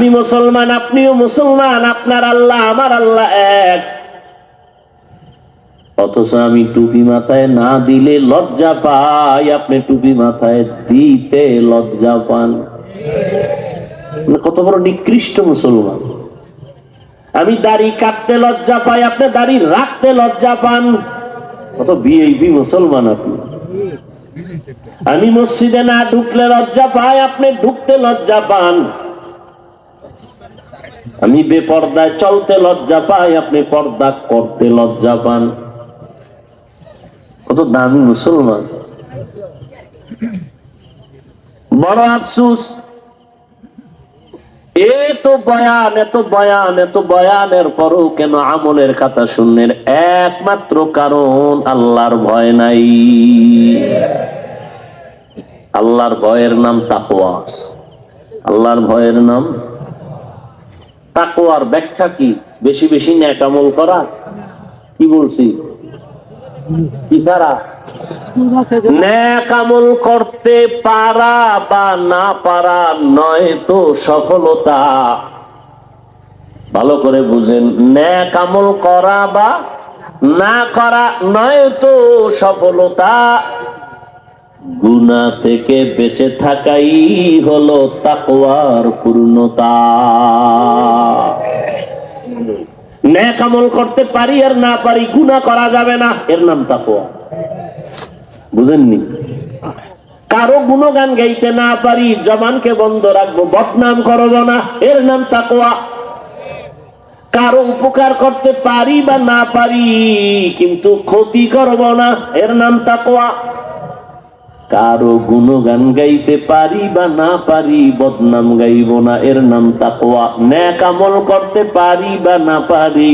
আমি মুসলমান, আপনিও মুসলমান, আপনার আল্লাহ, আমার আল্লাহ এক। অথচ আমি টুপি মাথায় না দিলে লজ্জা পাই, আপনি টুপি মাথায় দিতে লজ্জা পান। কত বড় নিকৃষ্ট মুসলমান। আমি দাড়ি কাটতে লজ্জা পাই, আপনি দাড়ি রাখতে লজ্জা পান। কত বিএপি মুসলমান আপনি। আমি মসজিদে না ঢুকলে লজ্জা পাই, আপনি ঢুকতে লজ্জা পান। আমি বেপর্দায় চলতে লজ্জা পাই, আপনি পর্দা করতে লজ্জা পান। কত দামি মুসলমান। বড় আফসুস, এত বয়ান এত বয়ান, এত বয়ানের পরও কেন আমলের কথা শূন্যের একমাত্র কারণ আল্লাহর ভয় নাই। আল্লাহর ভয়ের নাম তাকোয়া আল্লাহর ভয়ের নাম তাকোয়ার ব্যাখ্যা কি? বেশি বেশি ন্যাক আমল করা? কি বলছি কি সারা? ন্যাক করতে পারা বা না পারা নয় তো সফলতা। ভালো করে বুঝেন, ন্যাক আমল করা বা না করা নয় তো সফলতা। গুনা থেকে বেঁচে থাকাই হলো তাকওয়ার পূর্ণতা। ন্যাক করতে পারি আর না পারি গুনাহ করা যাবে না, এর নাম তাকওয়া। বুঝেননি? কারও গুণগান গাইতে না পারি, জবানকে বন্ধ রাখব, বদনাম করব না, এর নাম তাকওয়া। কারও উপকার করতে পারি বা না পারি, কিন্তু ক্ষতি করব না, এর নাম তাকওয়া। কারও গুণগান গাইতে পারি বা না পারি, বদনাম গাইব না, এর নাম তাকওয়া। ন্যাক আমল করতে পারি বা না পারি,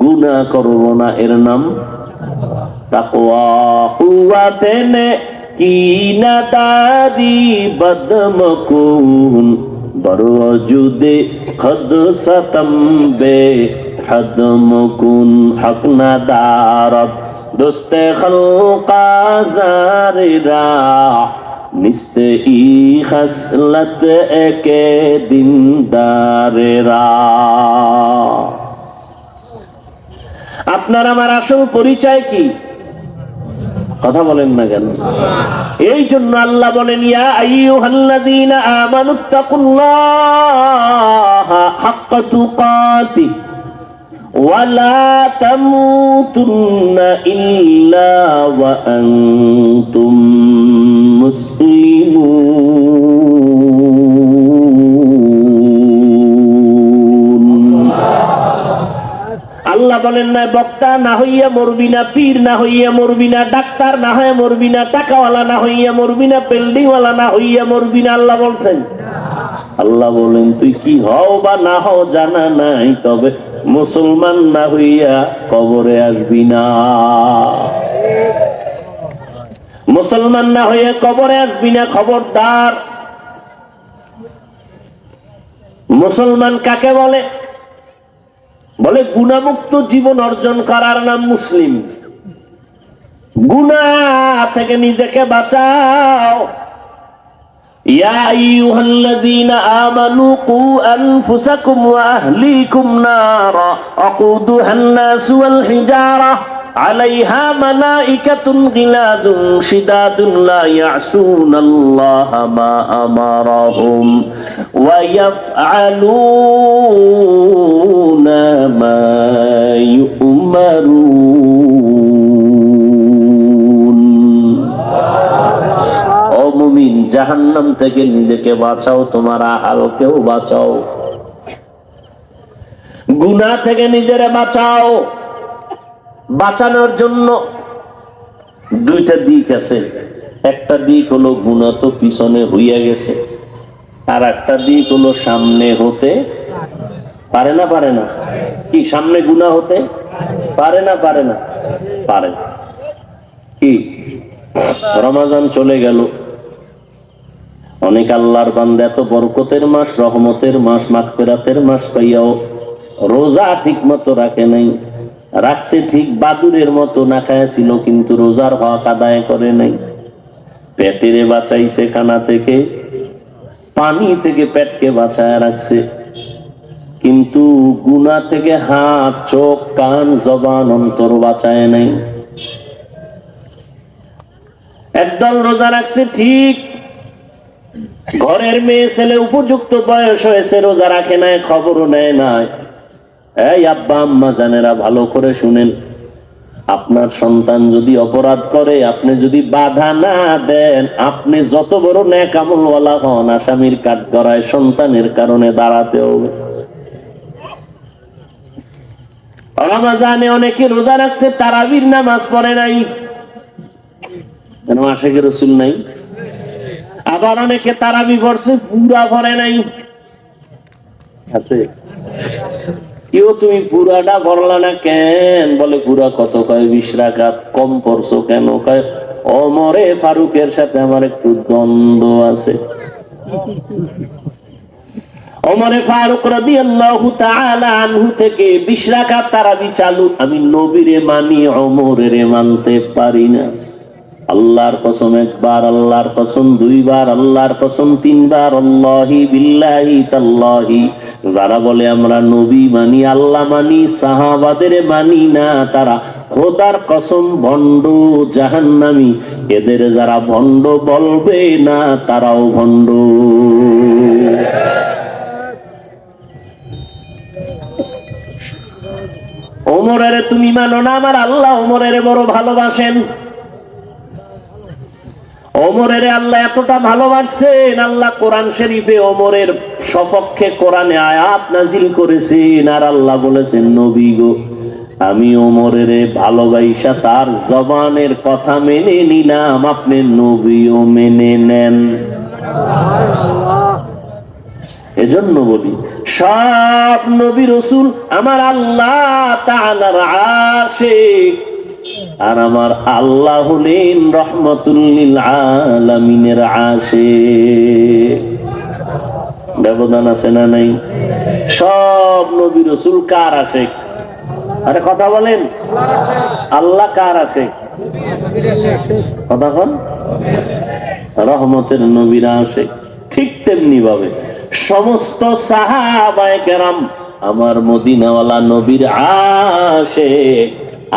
গুনাহ করব না, এর নাম তাকওয়া। কুওয়াতে নে কি না তারি বদমকুন বরজুদে খদ সতম বে হদমকুন হক না দারত দোস্তে নিস্তে ই খসলত একে দিনদারেরা আপনার আমার আসল পরিচয় কি? কথা বলেন না কেন? এই জন্য আল্লাহ বলেন, ইয়া আইয়ুহাল্লাযীনা আমানুত্তাকুল্লাহা হাক্কা তুকাতি। আল্লাহ বলেন, না, বক্তা না হইয়া মরবি না, পীর না হইয়া মরবি না, ডাক্তার না হয়ে মরবি না, টাকাওয়ালা না হইয়া মরবি না, বিল্ডিংওয়ালা না হইয়া মরবি না, আল্লাহ বলছেন। আল্লাহ বলেন, তুই কি হও বা না হও জানা নাই, তবে মুসলমান না হইয়া কবরে আসবি না। মুসলমান না হইয়া কবরে আসবি না, খবরদার। মুসলমান কাকে বলে? বলে গুণামুক্ত জীবন অর্জন করার নাম মুসলিম। গুণা থেকে নিজেকে বাঁচাও। يا أيها الذين آمنوا قوا أنفسكم وأهليكم نارا وقودها الناس والحجارة عليها ملائكة غلاد شداد لا يعصون الله ما أمرهم ويفعلون ما يؤمرون জাহান্নাম থেকে নিজেকে বাঁচাও, তোমার আহালকেও বাঁচাও। গুনা থেকে নিজেরে বাঁচাও। বাঁচানোর জন্য দুইটা দিক আছে। একটা দিক হলো গুণা তো পিছনে হইয়া গেছে। আর একটা দিক হলো সামনে হতে পারে না পারে না। কি, সামনে গুণা হতে পারে না পারে না? পারে। কি? রমাজান চলে গেল। অনেক আল্লাহর বান্দা এত বরকতের মাস, রহমতের মাস, মাগফিরাতের মাস পাইয়াও রোজা ঠিক মতো রাখে নাই। রাখছে ঠিক বাদুরের মতো, না খায়া ছিল কিন্তু রোজার হক আদায় করে নাই। পেটেরে বাঁচাইছে খানা থেকে, পানি থেকে পেটকে বাঁচায় রাখছে। কিন্তু গুনা থেকে হাত, চোখ, কান, জবান, অন্তর বাঁচায় নাই। একদল রোজা রাখছে ঠিক ঘরের মেয়ে ছেলে উপযুক্ত বয়স হয়েছে, রোজা রাখে নাই, খবরও নেয় নাই। এই আব্বা আম্মা জানেরা, ভালো করে শুনেন। আপনার সন্তান যদি অপরাধ করে, আপনি যদি বাধা না দেন, আপনি যত বড় ন্যাকামলওয়ালা হন, আসামির কাঠ করায় সন্তানের কারণে দাঁড়াতে হবে। রমাজানে অনেকে রোজা রাখছে, তারাবির নামাজ পড়ে নাই। কেন আশেখ রসুল নাই? আবার অনেকে তারাবি পড়ছে পুরা পড়ে নাই। আছে। কেউ তুমি পুরাটা ভরলা না কেন? বলে পুরা কত কয়? বিশ রাখাত কম পড়ছো কেন? কয়, অমরে ফারুকের সাথে আমার একটু দ্বন্দ্ব আছে। অমরে ফারুক রাদিয়াল্লাহু তাআলা আনহু থেকে বিশ রাকাত তারাবি চালু। আমি নবীরে মানি, অমরেরে মানতে পারি না। আল্লাহর কসম একবার, আল্লাহর কসম দুইবার, আল্লাহর কসম তিনবার, আল্লাহি বিল্লাহি তাল্লাহি। যারা বলে আমরা নবী মানি, আল্লাহ মানি, সাহাবাদের মানি না, তারা খোদার কসম ভণ্ড জাহান্নামি। এদের যারা ভণ্ড বলবে না, তারাও ভণ্ড। ওমরের, তুমি মানো না, আমার আল্লাহ ওমরের বড় ভালোবাসেন। ওমরের আল্লাহ এতটা ভালোবাসছেন, আল্লাহ কোরআন শরীফে ওমরের সপক্ষে কোরআনে আয়াত নাজিল করেছেন, আর আল্লাহ বলেছেন, নবী গো, আমি ওমরের ভালোবাসা তার জবানের কথা মেনে নিলাম, আপনি নবীও মেনে নেন। এজন্য বলি, সব নবী রসুল আমার আল্লাহ তাআলার আশিক আর আমার আল্লাহ হলেন রহমতুল্লিল আলামিনের আশিক। ব্যবধান আছে না নাই? সব নবী রসুল কার আশেক? আরে কথা বলেন। আল্লাহ কার আশেক? কথা কন রহমতের নবীরা আসে ঠিক তেমনি ভাবে সমস্ত সাহাবায়ে কেরাম আমার মদিনাওয়ালা নবীর আসে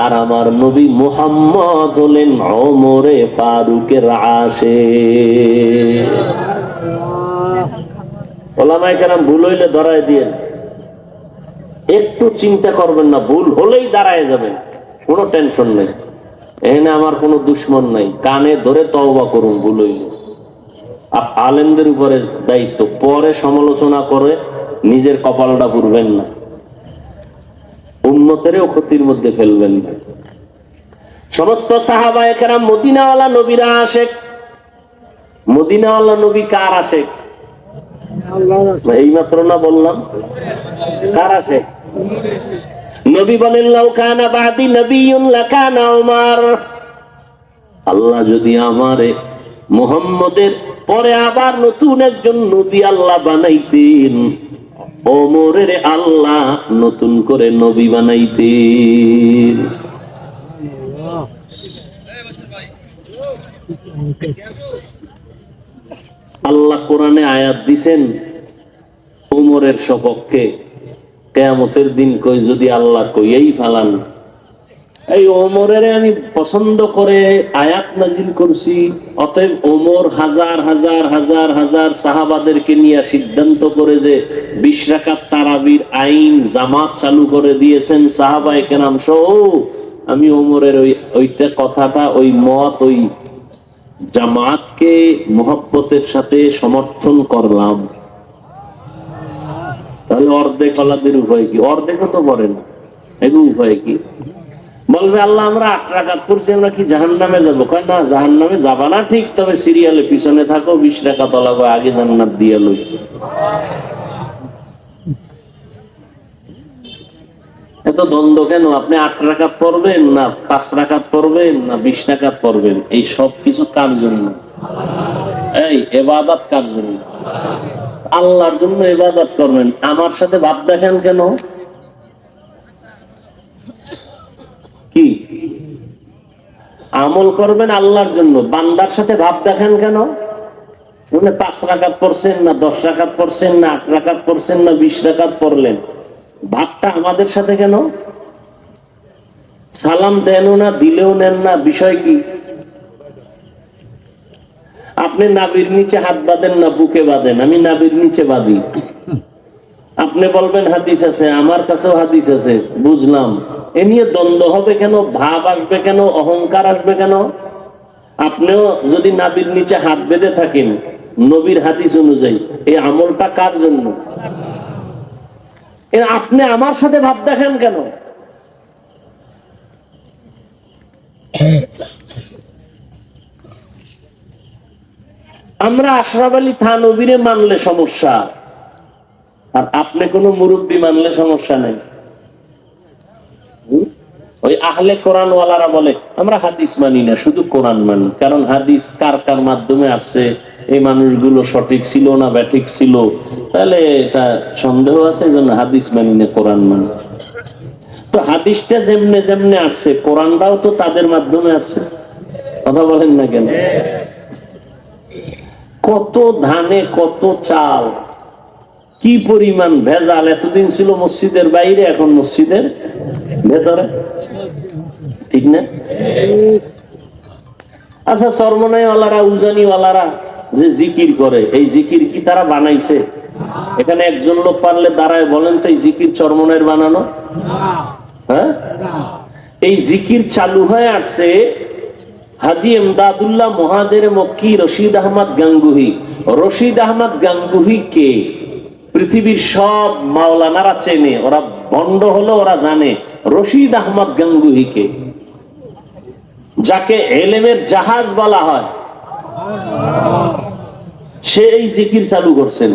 আর আমার নবী মুহাম্মদ হলেন ওমরে ফারুকের আসে ভুল হইলে ধরায় দিয়েন। একটু চিন্তা করবেন না, ভুল হলেই দাঁড়ায় যাবেন, কোনো টেনশন নেই। এখানে আমার কোনো দুশ্মন নাই, কানে ধরে তওবা করুন, ভুল হইলে। আলেমদের উপরে দায়িত্ব, পরে সমালোচনা করে নিজের কপালটা পুরবেন না। উন্নতেরও ক্ষতির মধ্যে ফেলবেন। সমস্ত সাহাবা একেরাম মদিনাওয়ালা নবীরা আসে মদিনাওয়ালা নবী কার আসে এই মাত্র না বললাম? কার আসে নবী বলেন, লাউ কানা বাদি নবিয়ুন লাকানা উমার। আল্লাহ যদি আমারে মুহাম্মদের পরে আবার নতুন একজন নবী আল্লাহ বানাইতেন ওমরের আল্লাহ নতুন করে নবী বানাইতে। আল্লাহ কোরআনে আয়াত দিছেন, ওমরের সপক্ষে। কেয়ামতের দিন কই যদি আল্লাহ কইয়াই ফালান এই ওমরের আমি পছন্দ করে আয়াত নাজিল করছি, অতএব ওমর হাজার হাজার হাজার হাজার সাহাবাদেরকে নিয়ে সিদ্ধান্ত করে যে বিশ রাকাত তারাবির আইন জামাত চালু করে দিয়েছেন সাহাবায়ে কেরাম সহ। আমি ওমরের ওই ওইটা কথাটা, ওই মত, ওই জামাতকে মহব্বতের সাথে সমর্থন করলাম। তাহলে অর্ধেক আলাদের উপায় কি? অর্ধেকও তো পড়ে না। এগুলো উপায় কি? বলবে, আল্লাহ, আমরা আট রাকাত পড়ছি, আমরা কি জাহান নামে যাব? কয়, না জাহান নামে যাবা না, ঠিক, তবে সিরিয়ালে পিছনে থাকো, বিশ টাকা তলাবো আগে জান্নাত দিয়ে লই। এত দ্বন্দ্ব কেন? আপনি আট রাকাত পড়বেন না পাঁচ রাকাত পড়বেন না বিশ রাকাত পড়বেন? এই সব কিছু কার জন্য? এই, এবাদাত কার জন্য? আল্লাহর জন্য ইবাদত করবেন। আমার সাথে ভাব দেখেন কেন? কি? আমল করবেন আল্লাহর জন্য। বান্দার সাথে ভাব দেখেন কেন? মানে পাঁচ রাকাত পড়ছেন না, দশ রাকাত পড়ছেন না, আট রাকাত পড়ছেন না, বিশ রাকাত পড়লেন। ভাবটা আমাদের সাথে কেন? সালাম দেনও না, দিলেও নেন না, বিষয় কি? আপনি নাবির নিচে হাত বাঁধেন না, বুকে বাঁধেন? আমি নাবির নিচে বাঁধি। আপনি বলবেন হাদিস আছে, আমার কাছেও হাদিস আছে, বুঝলাম। এ নিয়ে দ্বন্দ্ব হবে কেন? ভাব আসবে কেন? অহংকার আসবে কেন? আপনিও যদি নাবির নিচে হাত বেঁধে থাকেন, নবীর হাদিস অনুযায়ী, এই আমলটা কার জন্য? আপনি আমার সাথে ভাব দেখেন কেন? আমরা আশরাফ আলী থানবীরে মানলে সমস্যা, আর আপনি কোনো মুরব্বী মানলে সমস্যা নেই? ওই আহলে কোরআন ওয়ালারা বলে, আমরা হাদিস মানি না, শুধু কোরআন মানি। কারণ হাদিস কার কার মাধ্যমে আসছে? এই মানুষগুলো সঠিক ছিল না ব্যাঠিক ছিল? তাহলে এটা সন্দেহ আছে এই জন্য হাদিস মানি না, কোরআন মানি। তো হাদিসটা যেমনে যেমনে আসছে কোরআনটাও তো তাদের মাধ্যমে আসছে। কথা বলেন না কেন? কত ধানে, কত চাল, কি পরিমাণ ভেজাল? এতদিন ছিল মসজিদের বাইরে, এখন মসজিদের ভেতরে। ঠিক না? আচ্ছা সর্বনয় ওয়ালারা উজানি ওয়ালারা যে জিকির করে, এই জিকির কি তারা বানাইছে? এখানে একজন লোক পারলে দাঁড়ায় বলেন তো, এই জিকির চরমনের বানানো? হ্যাঁ? এই জিকির চালু হয়ে আসছে হাজি এমদাদুল্লাহ মহাজের মক্কি রশিদ আহমদ গাঙ্গুহি। রশিদ আহমদ গাঙ্গুহি কে পৃথিবীর সব মাওলানারা চেনে, ওরা বন্ড হলো, ওরা জানে। রশিদ আহমদ গাঙ্গুহি কে যাকে এলেমের জাহাজ বলা হয়, সে এই জিকির চালু করছেন।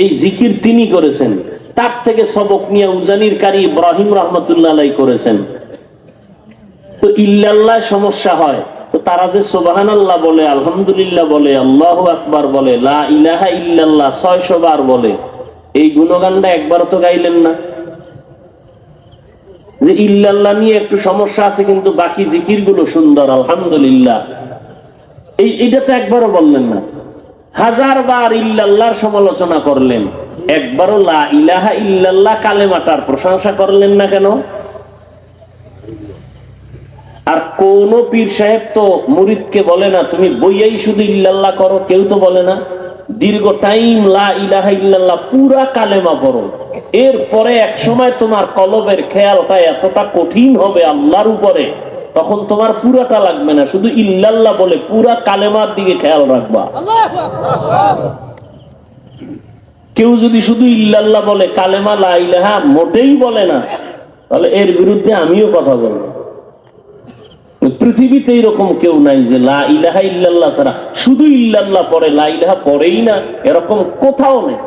এই জিকির তিনি করেছেন। তার থেকে সবক নিয়ে উজানির কারি ইব্রাহিম রহমতুল্লাহ করেছেন। তো ইল্লাল্লাহ সমস্যা হয়। তো তারা যে সোবাহান আল্লাহ বলে, আলহামদুলিল্লাহ বলে, আল্লাহ আকবার বলে, লা ইলাহা ইল্লাল্লাহ ছয়শো বার বলে, এই গুণগানটা একবারও তো গাইলেন না। যে ইল্লাল্লাহ নিয়ে একটু সমস্যা আছে, কিন্তু বাকি জিকিরগুলো সুন্দর, আলহামদুলিল্লাহ। এই, এটা তো একবারও বললেন না। হাজার বার ইল্লাল্লাহর সমালোচনা করলেন, একবারও লা ইলাহা ইল্লাল্লাহ কালেমাটার প্রশংসা করলেন না কেন? আর কোন পীর সাহেব তো মুরিদকে বলে না, তুমি বইয়াই শুধু ইল্লাল্লাহ করো কেউ তো বলে না। দীর্ঘ টাইম লা ইলাহা ইল্লাল্লাহ পুরা কালেমা পড়ো। এরপরে এক সময় তোমার কলবের খেয়ালটা এতটা কঠিন হবে আল্লাহর উপরে তখন তোমার পুরাটা লাগবে না। শুধু ইল্লাল্লাহ বলে পুরা কালেমার দিকে খেয়াল রাখবা। কেউ যদি শুধু ইল্লাল্লাহ বলে কালেমা লা ইলাহা মোটেই বলে না তাহলে এর বিরুদ্ধে আমিও কথা বলব। পৃথিবীতে এরকম কেউ নাই যে লা ইলাহা ইল্লাল্লাহ শুধু ইল্লাল্লাহ পড়ে, লা ইলাহা না, এরকম কোথাও নেই।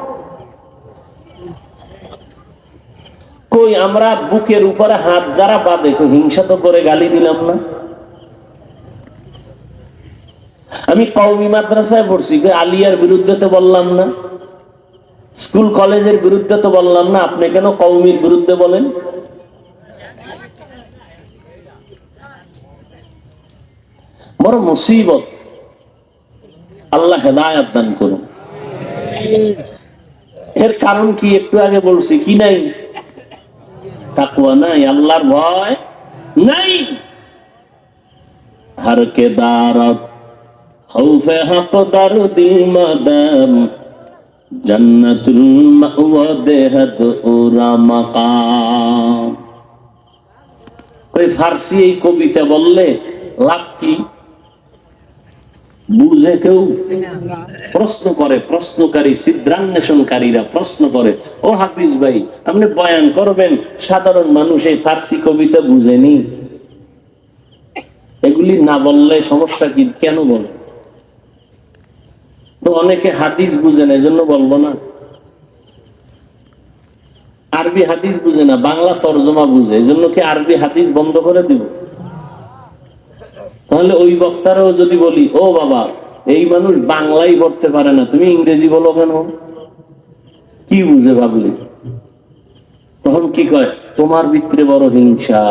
কই, আমরা বুকের উপরে হাত যারা বাঁধে হিংসা তো করে গালি দিলাম না? আমি কওমি মাদ্রাসায় পড়ছি আলিয়ার বিরুদ্ধে তো বললাম না। স্কুল কলেজের বিরুদ্ধে তো বললাম না, আপনি কেন কৌমির বিরুদ্ধে বলেন? বড় মুসিবত। আল্লাহ হেদায়াত দান করুন। এর কারণ কি একটু আগে বলছি, কি নাই? নাই, আল্লাহর ভয় নাই। হর কে দারত খৌফে ফার্সি এই কবিতা বললে লাভ কি? বুঝে কেউ প্রশ্ন করে, প্রশ্নকারী, সিদ্ধান্বেষণকারীরা প্রশ্ন করে, ও হাফিজ ভাই, আপনি বয়ান করবেন? সাধারণ মানুষ এই ফার্সি কবিতা বুঝেনি। এগুলি না বললে সমস্যা কি? কেন বলে? তো অনেকে হাদিস বুঝে না এজন্য বলব না। আরবি হাদিস বুঝে না, বাংলা তর্জমা বুঝে, এজন্য কি আরবি হাদিস বন্ধ করে দিব? তাহলে ওই বক্তারাও যদি বলি, ও বাবা, এই মানুষ বাংলাই পড়তে পারে না, তুমি ইংরেজি বলো কেন? কি বুঝে ভাবলি? তখন কি কয়? তোমার ভিতরে বড় হিংসা।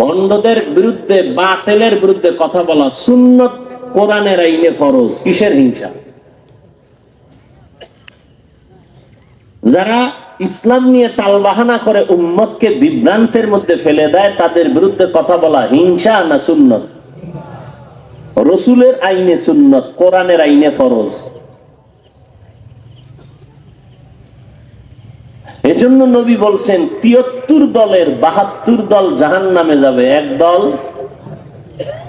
বন্ডদের বিরুদ্ধে, বাতেলের বিরুদ্ধে কথা বলা সুন্নত কোরআনের আইনে ফরজ। কিসের হিংসা? যারা ইসলাম নিয়ে তালবাহানা করে উম্মতকে বিভ্রান্তের মধ্যে ফেলে দেয়, তাদের বিরুদ্ধে কথা বলা হিংসা না সুন্নত? রসুলের আইনে সুন্নত, কোরআনের আইনে ফরজ। এজন্য নবী বলছেন, তিয়াত্তর দলের বাহাত্তর দল জাহান নামে যাবে। এক দল,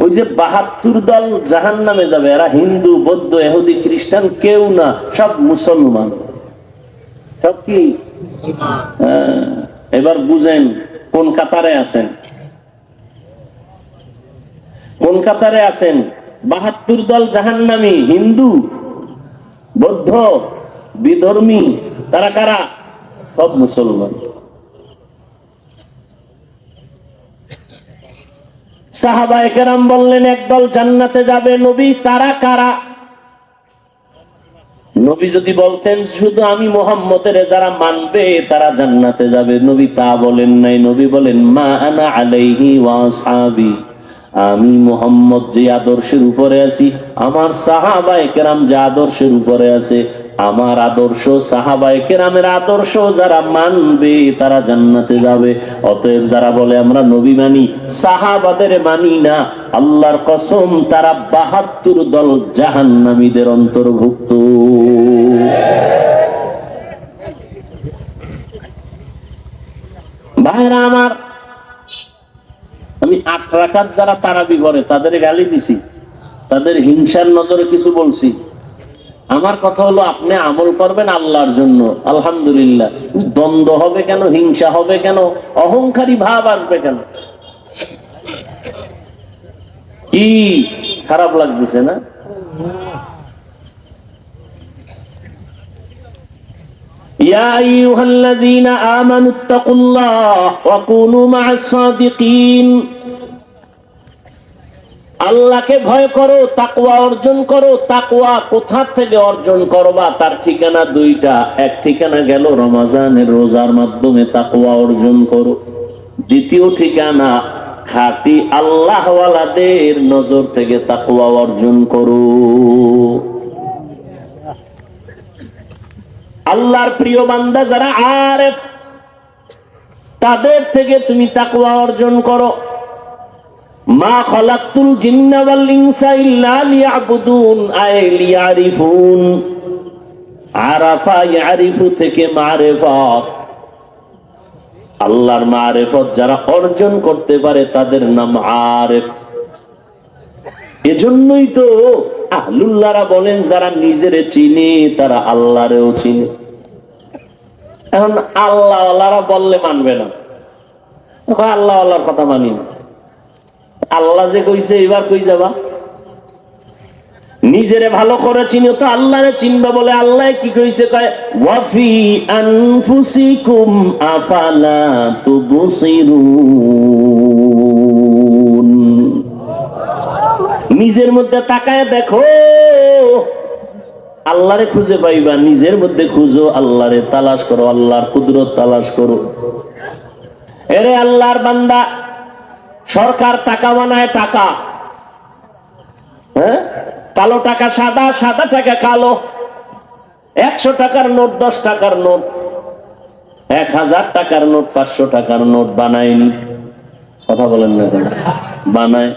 ওই যে বাহাত্তর দল জাহান নামে যাবে, এরা হিন্দু, বৌদ্ধ এহুদি খ্রিস্টান, কেউ না, সব মুসলমান। সব কি এবার বুঝেন কোন কাতারে আছেন। কোন কাতারে আছেন? বাহাত্তর দল জাহান্নামী, হিন্দু, বৌদ্ধ, বিধর্মী, তারা কারা? সব মুসলমান। সাহাবা একরাম বললেন, একদল জান্নাতে যাবে নবী, তারা কারা? নবী যদি বলতেন, শুধু আমি মোহাম্মদের যারা মানবে, তারা জান্নাতে যাবে। নবী তা বলেন নাই। নবী বলেন, মা আনা আলাইহি ওয়াসাবি আমি মোহাম্মদ যে আদর্শের উপরে আছি, আমার সাহাবায়ে কেরাম যে আদর্শের উপরে আছে, আমার আদর্শ, সাহাবায়ে কেরামের আদর্শ যারা মানবে, তারা জান্নাতে যাবে। অতএব যারা বলে, আমরা নবী মানি, সাহাবাদের মানি না, আল্লাহর কসম, তারা বাহাত্তর দল জাহান্নামীদের অন্তর্ভুক্ত। ভাইরা আমার, আমি আট যারা তারাবি করে, তাদের গালি দিছি, তাদের হিংসার নজরে কিছু বলছি। আমার কথা হলো, আপনি আমল করবেন আল্লাহর জন্য, আলহামদুলিল্লাহ। দ্বন্দ্ব হবে কেন? হিংসা হবে কেন? অহংকারী ভাব আসবে কেন? কি খারাপ লাগতেছে না? يا أيها الذين آمنوا اتقوا الله وكونوا مع الصادقين আল্লাহকে ভয় করো তাকওয়া অর্জন করো তাকওয়া কোথা থেকে অর্জন করবা তার ঠিকানা দুইটা এক ঠিকানা গেল রমাজানের রোজার মাধ্যমে তাকওয়া অর্জন করো দ্বিতীয় ঠিকানা খাতি আল্লাহওয়ালাদের নজর থেকে তাকওয়া অর্জন করো আল্লাহর প্রিয় বান্দা যারা আরেফ, তাদের থেকে তুমি তাকওয়া অর্জন করো। মা আল্লাহর যারা অর্জন করতে পারে তাদের নাম আরেফ। এজন্যই তো আহলুল্লাহরা বলেন, যারা নিজেরে চিনে, তারা আল্লাহরেও চিনে। এখন আল্লাহ আল্লাহরা বললে মানবে না। আল্লাহ আল্লাহর কথা মানি না। আল্লাহ যে কইছে এবার কই যাবা? নিজেরে ভালো করে চিনো তো আল্লাহরে চিনবা বলে আল্লাহ কি কইছে? কয়, ওয়াফি আনফুসিকুম আফালা তুবসিরুন? নিজের মধ্যে তাকায় দেখো। আল্লাহরে খুঁজে পাইবা, নিজের মধ্যে খুঁজো, আল্লাহরে তালাশ করো, আল্লাহর কুদরত তালাশ করো। এরে আল্লাহর বান্দা, সরকার টাকা বানায় টাকা। হ্যাঁ? কালো টাকা সাদা সাদা টাকা কালো। একশো টাকার নোট, দশ টাকার নোট। এক হাজার টাকার নোট, পাঁচশো টাকার নোট বানায়নি। কথা বলেন না বানায়।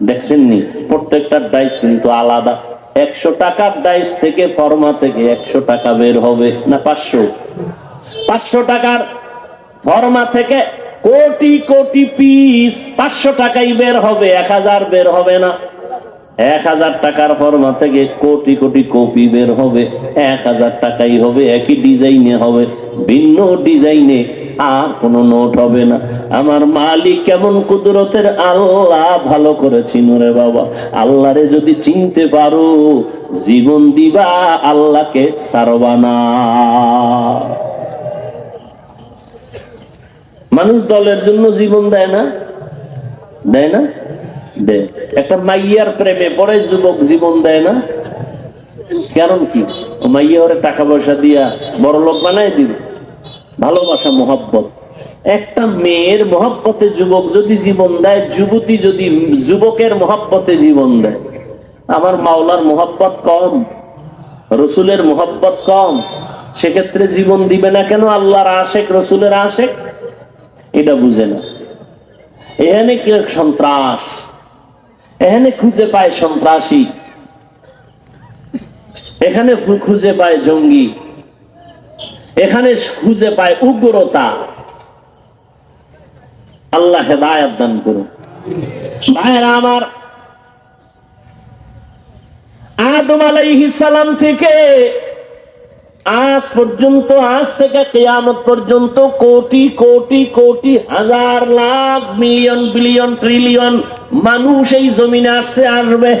দেখছেন নি প্রত্যেকটার ডাইস কিন্তু আলাদা। একশো টাকার ডাইস থেকে ফর্মা থেকে একশো টাকা বের হবে, না পাঁচশো? পাঁচশো টাকার ফর্মা থেকে কোটি কোটি পিস পাঁচশো টাকাই বের হবে, এক হাজার বের হবে না। এক হাজার টাকার ফর্মা থেকে কোটি কোটি কপি বের হবে, এক হাজার টাকাই হবে, একই ডিজাইনে হবে, ভিন্ন ডিজাইনে আর কোনো নোট হবে না। আমার মালিক কেমন কুদরতের আল্লাহ ভালো করে চিনো রে বাবা। আল্লাহরে যদি চিনতে পারো, জীবন দিবা আল্লাহকে সারবানা। মানুষ দলের জন্য জীবন দেয় না? দেয় না? দেয়। একটা মাইয়ার প্রেমে পরে যুবক জীবন দেয় না? কারণ কি? মাইয়া ওরে টাকা পয়সা দিয়া বড় লোক বানাই দিবে। ভালোবাসা, মোহাব্বত। একটা মেয়ের মহব্বতে যুবক যদি জীবন দেয়, যুবতী যদি যুবকের মহব্বতে জীবন দেয়, আমার মাওলার মহব্বত কম, রসুলের মহব্বত কম। সেক্ষেত্রে জীবন দিবে না কেন? আল্লাহর আশেক, রসুলের আশেক? এটা বুঝে না। এখানে কি সন্ত্রাস? এখানে খুঁজে পায় সন্ত্রাসী। এখানে খুঁজে পায় জঙ্গি। এখানে খুঁজে পায় উগ্রতা। আল্লাহ হেদায়াত দান করুন। ভাইরা আমার, আদম সালাম থেকে আজ পর্যন্ত, আজ থেকে কেয়ামত পর্যন্ত কোটি কোটি কোটি, হাজার লাখ, মিলিয়ন, বিলিয়ন, ট্রিলিয়ন মানুষ এই জমিনে আসছে, আসবে।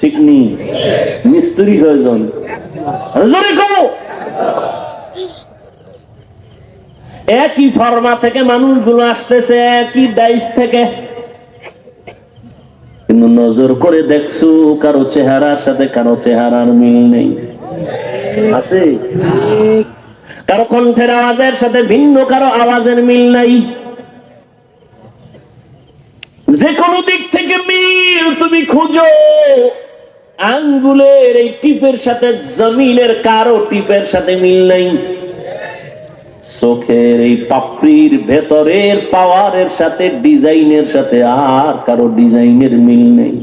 ঠিক নেই। মিস্ত্রি জোরে কও। একই ফর্মা থেকে মানুষগুলো আসতেছে, একই ডাইস থেকে। কিন্তু নজর করে দেখছ, কারও চেহারার সাথে কারও চেহারার মিল নেই। আছে? কারও কণ্ঠের আওয়াজের সাথে ভিন্ন, কারও আওয়াজের মিল নাই। যে কোনো দিক থেকে মিল তুমি খুঁজো। আঙ্গুলের এই টিপের সাথে, জমিনের কারও টিপের সাথে মিল নাই। চোখের এই পাপড়ির ভেতরের পাওয়ারের সাথে, ডিজাইনের সাথে আর কারও ডিজাইনের মিল নেই।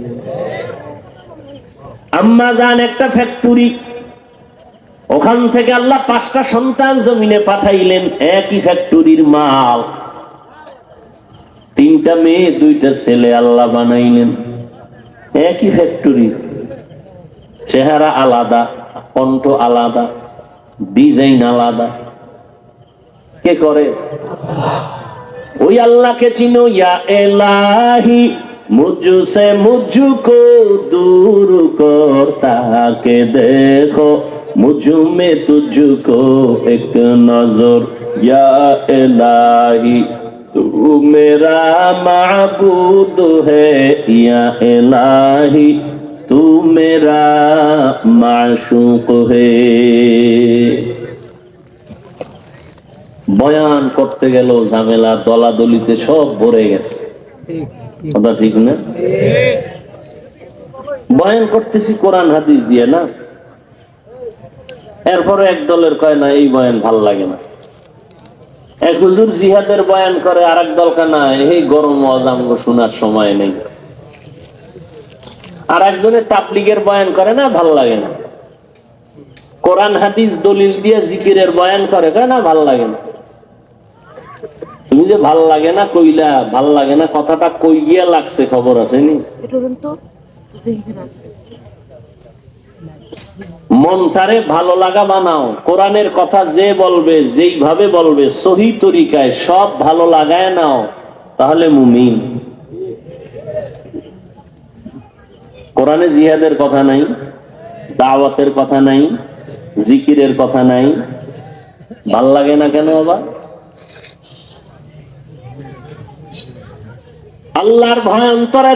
আম্মা যান একটা ফ্যাক্টরি, ওখান থেকে আল্লাহ পাঁচটা সন্তান জমিনে পাঠাইলেন, একই ফ্যাক্টরির মাল। তিনটা মেয়ে, দুইটা ছেলে আল্লাহ বানাইলেন, একই ফ্যাক্টরি। চেহারা আলাদা কণ্ঠ আলাদা, ডিজাইন আলাদা। কে করে? ওই আল্লাহকে চিনো, ইয়া এলাহি। মুজু সে মুজু কো দূর কর তাকে দেখো। মুজু মে তুজু কো এক নজর, ইয়া এলাহি। তু মেরা মাবুদ হে, ইয়া এলাহি। তু মেরা মাশুক হে। বয়ান করতে গেল, ঝামেলা, দলাদলিতে সব ভরে গেছে। কথা ঠিক না? বয়ান করতেছি, কোরআন, হাদিস দিয়ে না? এরপরে এক দলের কয়, না, এই বয়ান ভালো লাগে না। এক হুজুর জিহাদের বয়ান করে আর এক দল কানা এই গরম অজাঙ্গ শোনার সময় নেই। আর একজনের তাবলিগের বয়ান করে, না, ভালো লাগে না। কোরআন, হাদিস, দলিল দিয়ে জিকিরের বয়ান করে, কয়, না, ভালো লাগে না। তুমি যে ভালো লাগে না কইলা ভালো লাগে না কথাটা কই গিয়া লাগছে খবর আছে নি? মনটারে ভালো লাগা বানাও কোরআনের কথা যে বলবে যেইভাবে বলবে সহি তরিকায় সব ভালো লাগায় নাও তাহলে মুমিন। কোরআনে জিহাদের কথা নাই দাওয়াতের কথা নাই জিকিরের কথা নাই। ভালো লাগে না কেন আবার? আল্লাহর ভয় অন্তরে